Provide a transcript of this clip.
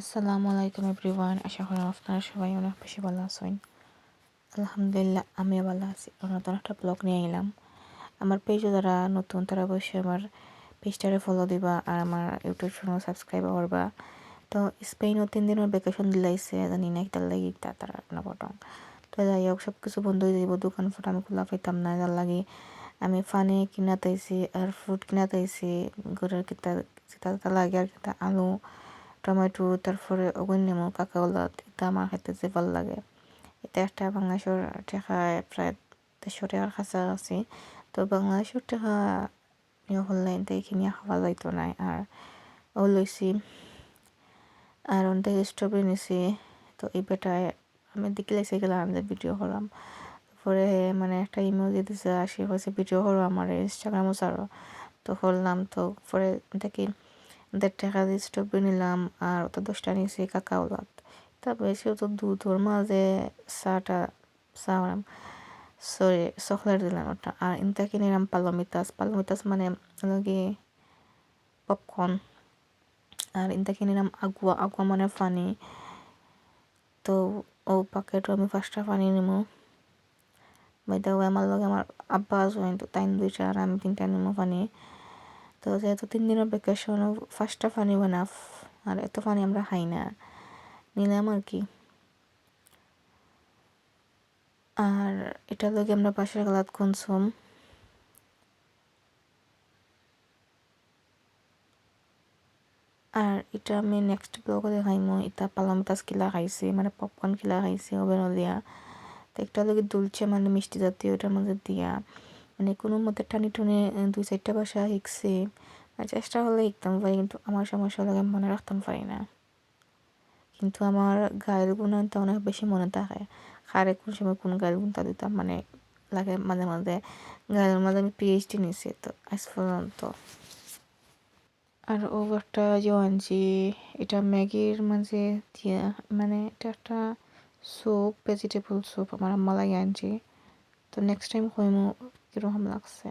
আসসালামু আলাইকুম এভরিওয়ান, আশা করি আপনারা সবাই অনেক বেশি ভালো আছেন। আলহামদুলিল্লাহ, আমিও ভালো আছি। নতুন একটা ব্লগ নিয়ে এলাম আমার পেজে যারা নতুন, তারা অবশ্যই আমার পেজটারে ফলো দিবা আর আমার ইউটিউব চ্যানেল সাবস্ক্রাইব করবা। তো স্পেনও তিন দিনের ভ্যাকেশন দিলাইছে, জানি না তার লাগি তা তারা না বটং। তো যাই হোক সব কিছু বন্ধ হয়ে যাব দোকান ফুট আমি খোলা পাইতাম না, যার লাগে আমি ফানে কিনা তাইছি আর ফ্রুট কিনা তাইছি, ঘরের কিতা লাগে আর কিতা আলু। টমেটো, তারপরে অগুন নেমু কাঁকাওলাত এটা আমার খেতে যে ভালো লাগে। এটা একটা বাংলাদেশের টেকা, প্রায় দেড়শো টাকার কাছাকাছি। তো বাংলাদেশের টেকা হলে এইখিনি খাওয়া যাইতো নাই আর ও লইছি, আর অন্তে স্ট্রবেরি নিছি। তো এই বেটায় আমি দেখি লাইছি গেলাম যে ভিডিও করলাম। পরে মানে একটা ইমেল দিছে আসি হয়েছে ভিডিও করো আমার ইনস্টাগ্রামও ছাড়ো। তো করলাম, তো পরে দেখি দেড় টাকা দিয়ে স্ট্রবেরি নিলাম আর ওটা দশটা নিয়েছি কাকাও লাত তা বেশি তো দুধর মাঝে চাটা, চা সরি চকলেট দিলাম ওটা। আর ইনটা কিনিলাম পালোমিতাস পালোমিতাস মানে লগে পপকর্ন আর ইনটা কিনিলাম আগুয়া। আগুয়া মানে পানি তো ও প্যাকেটও আমি পাঁচটা পানি নিমু। বাইদা আমার লগে আমার আব্বা তো তাই দুইটা আর আমি তিনটা নিমু পানি তো যেহেতু তিন দিনের ভ্যাকেশন ফার্স্টটা পানি বানাফ আর এত পানি আমরা খাই না। নিলাম আর কি। আর এটা লগে আমরা পাশের গালাত কনসুম আর এটা আমি নেক্সট ব্লগে দেখাইমো। এটা পালামতাস কিলা খাইছি মানে পপকর্ন কিলা খাইছি ওভেন দিয়া। তো একটা লগে দুলছে মানে মিষ্টি জাতীয়, এটার মধ্যে দিয়া। মানে কোনো মতে টানি টুনে দুই চারটা বাসা শিখছি চেষ্টা হলে শিখতাম পারি, কিন্তু আমার সমস্যা লাগে, মনে রাখতাম পারি না। কিন্তু আমার গায়ের গুণানটা অনেক বেশি মনে থাকে। কারে কোন সময় কোন গায়ের গুণটা দিতাম মানে লাগে মাঝে মাঝে। গায়ের মাঝে আমি পিএইচডি নিয়েছি তো, আজ পর্যন্ত। আর ও একটা যে আনছি এটা ম্যাগির মাঝে দিয়া মানে এটা একটা স্যুপ ভেজিটেবল স্যুপ আমার আম্মা লাগে আনছি। তো নেক্সট টাইম কইমু কীরকম লাগছে